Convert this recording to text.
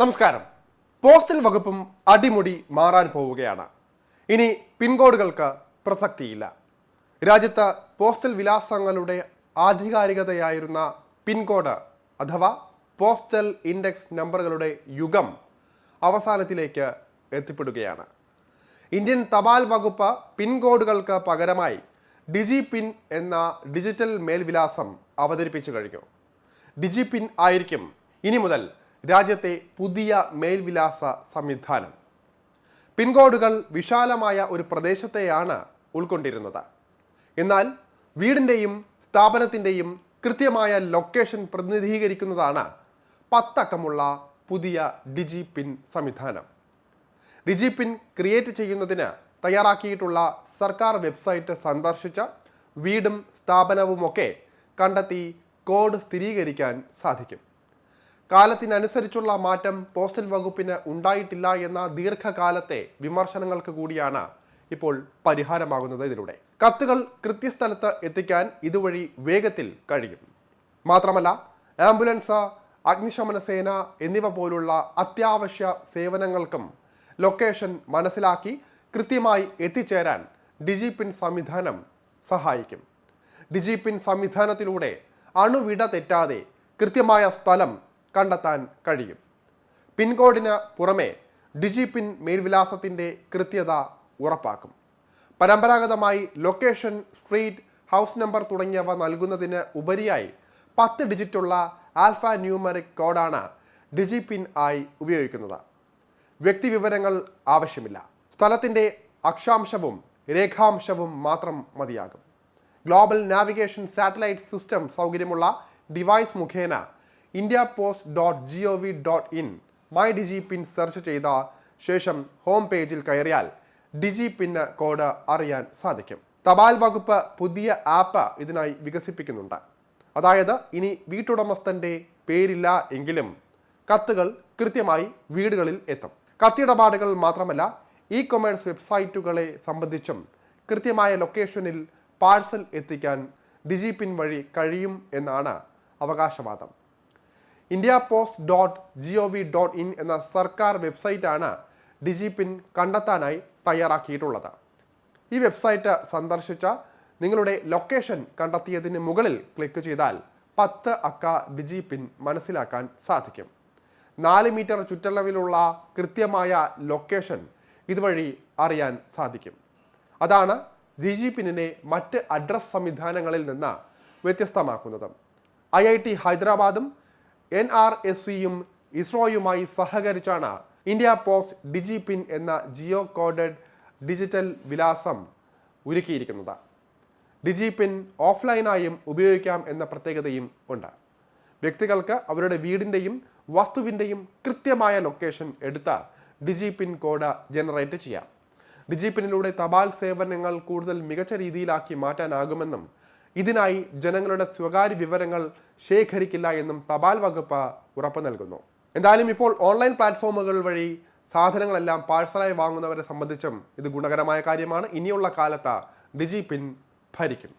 നമസ്കാരം. പോസ്റ്റൽ വകുപ്പും അടിമുടി മാറാൻ പോവുകയാണ്. ഇനി പിൻകോഡുകൾക്ക് പ്രസക്തിയില്ല. രാജ്യത്ത് പോസ്റ്റൽ വിലാസങ്ങളുടെ ആധികാരികതയായിരുന്ന പിൻകോഡ് അഥവാ പോസ്റ്റൽ ഇൻഡെക്സ് നമ്പറുകളുടെ യുഗം അവസാനത്തിലേക്ക് എത്തിപ്പെടുകയാണ്. ഇന്ത്യൻ തപാൽ വകുപ്പ് പിൻകോഡുകൾക്ക് പകരമായി ഡിജി പിൻ എന്ന ഡിജിറ്റൽ മേൽവിലാസം അവതരിപ്പിച്ചു കഴിഞ്ഞു. ഡിജി പിൻ ആയിരിക്കും ഇനി മുതൽ രാജ്യത്തെ പുതിയ മേൽവിലാസ സംവിധാനം. പിൻകോഡുകൾ വിശാലമായ ഒരു പ്രദേശത്തെയാണ് ഉൾക്കൊണ്ടിരുന്നത്. എന്നാൽ വീടിന്റെയും സ്ഥാപനത്തിന്റെയും കൃത്യമായ ലൊക്കേഷൻ പ്രതിനിധീകരിക്കുന്നതാണ് പത്തക്കമുള്ള പുതിയ ഡിജി പിൻ സംവിധാനം. ഡിജി പിൻ ക്രിയേറ്റ് ചെയ്യുന്നതിന് തയ്യാറാക്കിയിട്ടുള്ള സർക്കാർ വെബ്സൈറ്റ് സന്ദർശിച്ച വീടും സ്ഥാപനവുമൊക്കെ കണ്ടെത്തി കോഡ് സ്ഥിരീകരിക്കാൻ സാധിക്കും. കാലത്തിനനുസരിച്ചുള്ള മാറ്റം പോസ്റ്റൽ വകുപ്പിന് ഉണ്ടായിട്ടില്ല എന്ന ദീർഘകാലത്തെ വിമർശനങ്ങൾക്ക് കൂടിയാണ് ഇപ്പോൾ പരിഹാരമാകുന്നത് ഇതിലൂടെ. കത്തുകൾ കൃത്യസ്ഥലത്ത് എത്തിക്കാൻ ഇതുവഴി വേഗത്തിൽ കഴിയും. മാത്രമല്ല ആംബുലൻസ് അഗ്നിശമന സേന എന്നിവ പോലുള്ള അത്യാവശ്യ സേവനങ്ങൾക്കും ലൊക്കേഷൻ മനസ്സിലാക്കി കൃത്യമായി എത്തിച്ചേരാൻ ഡിജിപിൻ സംവിധാനം സഹായിക്കും. ഡിജിപിൻ സംവിധാനത്തിലൂടെ അണുവിട തെറ്റാതെ കൃത്യമായ സ്ഥലം കണ്ടെത്താൻ കഴിയും. പിൻകോഡിന് പുറമെ ഡിജി പിൻ മേൽവിലാസത്തിന്റെ കൃത്യത ഉറപ്പാക്കും. പരമ്പരാഗതമായി ലൊക്കേഷൻ സ്ട്രീറ്റ് ഹൗസ് നമ്പർ തുടങ്ങിയവ നൽകുന്നതിന് ഉപരിയായി പത്ത് ഡിജിറ്റുള്ള ആൽഫ ന്യൂമറിക് കോഡാണ് ഡിജി പിൻ ആയി ഉപയോഗിക്കുന്നത്. വ്യക്തി വിവരങ്ങൾ ആവശ്യമില്ല. സ്ഥലത്തിന്റെ അക്ഷാംശവും രേഖാംശവും മാത്രം മതിയാകും. ഗ്ലോബൽ നാവിഗേഷൻ സാറ്റലൈറ്റ് സിസ്റ്റം സൗകര്യമുള്ള ഡിവൈസ് മുഖേന India post dot G O V dot in my Digi PIN search ചെയ്ത ശേഷം ഹോം പേജിൽ കയറിയാൽ ഡിജി പിന്ന് കോഡ് അറിയാൻ സാധിക്കും. തപാൽ വകുപ്പ് പുതിയ ആപ്പ് ഇതിനായി വികസിപ്പിക്കുന്നുണ്ട്. അതായത് ഇനി വീട്ടുടമസ്ഥന്റെ പേരില്ല എങ്കിലും കത്തുകൾ കൃത്യമായി വീടുകളിൽ എത്തും. കത്തിയിടപാടുകൾ മാത്രമല്ല ഇ കൊമേഴ്സ് വെബ്സൈറ്റുകളെ സംബന്ധിച്ചും കൃത്യമായ ലൊക്കേഷനിൽ പാഴ്സൽ എത്തിക്കാൻ ഡിജി പിൻ വഴി കഴിയും എന്നാണ് അവകാശവാദം. India post dot G O V dot in എന്ന സർക്കാർ വെബ്സൈറ്റാണ് ഡിജി പിൻ കണ്ടെത്താനായി തയ്യാറാക്കിയിട്ടുള്ളത്. ഈ വെബ്സൈറ്റ് സന്ദർശിച്ച നിങ്ങളുടെ ലൊക്കേഷൻ കണ്ടെത്തിയതിന് മുകളിൽ ക്ലിക്ക് ചെയ്താൽ പത്ത് അക്ക ഡിജി പിൻ മനസ്സിലാക്കാൻ സാധിക്കും. നാല് മീറ്റർ ചുറ്റളവിലുള്ള കൃത്യമായ ലൊക്കേഷൻ ഇതുവഴി അറിയാൻ സാധിക്കും. അതാണ് ഡിജി പിന്നിനെ മറ്റ് അഡ്രസ് സംവിധാനങ്ങളിൽ നിന്ന് വ്യത്യസ്തമാക്കുന്നത്. ഐ ഐ ടി ഹൈദരാബാദും എൻ ആർ എസ് സിയും ഇസ്രോയുമായി സഹകരിച്ചാണ് ഇന്ത്യ പോസ്റ്റ് ഡിജി പിൻ എന്ന ജിയോ കോഡഡ് ഡിജിറ്റൽ വിലാസം ഒരുക്കിയിരിക്കുന്നത്. ഡിജി പിൻ ഓഫ്ലൈനായും ഉപയോഗിക്കാം എന്ന പ്രത്യേകതയും ഉണ്ട്. വ്യക്തികൾക്ക് അവരുടെ വീടിന്റെയും വസ്തുവിന്റെയും കൃത്യമായ ലൊക്കേഷൻ എടുത്ത് ഡിജി പിൻ കോഡ് ജനറേറ്റ് ചെയ്യാം. ഡിജി പിന്നിലൂടെ തപാൽ സേവനങ്ങൾ കൂടുതൽ മികച്ച രീതിയിലാക്കി മാറ്റാനാകുമെന്നും ഇതിനായി ജനങ്ങളുടെ സ്വകാര്യ വിവരങ്ങൾ ശേഖരിക്കില്ല എന്നും തപാൽ വകുപ്പ് ഉറപ്പു നൽകുന്നു. എന്തായാലും ഇപ്പോൾ ഓൺലൈൻ പ്ലാറ്റ്ഫോമുകൾ വഴി സാധനങ്ങളെല്ലാം പാഴ്സലായി വാങ്ങുന്നവരെ സംബന്ധിച്ചും ഇത് ഗുണകരമായ കാര്യമാണ്. ഇനിയുള്ള കാലത്ത് ഡിജി പിൻ ഭരിക്കും.